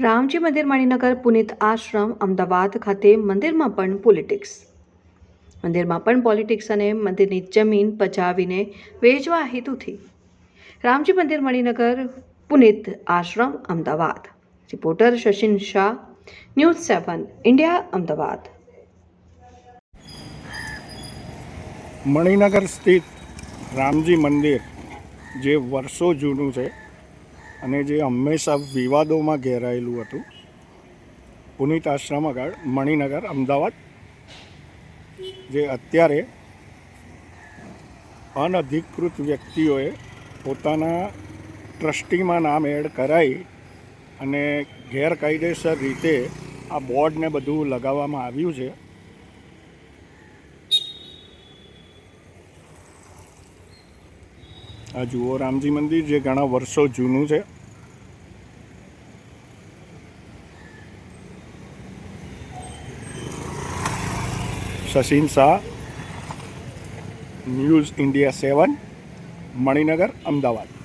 રામજી મંદિર મણિનગર પુનિત આશ્રમ, અમદાવાદ ખાતે મંદિરમાં પણ પોલિટિક્સ મંદિરમાં પણ પોલિટિક્સ અને મંદિરની જમીન પચાવીને વેચવા હેતુથી Ramji Mandir Maninagar Punit Ashram, Ahmedabad. Reporter Shashin Shah, news seven, India, Ahmedabad. Maninagar સ્થિત રામજી મંદિર જે વર્ષો જૂનું છે અને જે હંમેશા વિવાદોમાં ઘેરાયેલું હતું, પુનિત આશ્રમ આગળ મણિનગર, અમદાવાદ, જે અત્યારે અનધિકૃત વ્યક્તિઓએ પોતાના ટ્રસ્ટીમાં નામ એડ કરાવી અને ગેરકાયદેસર રીતે આ બોર્ડને બધું લગાવવામાં આવ્યું છે. આ જુઓ રામજી મંદિર જે ઘણા વર્ષો જૂનું છે. Shashin Shah, news India seven, Maninagar, Ahmedabad.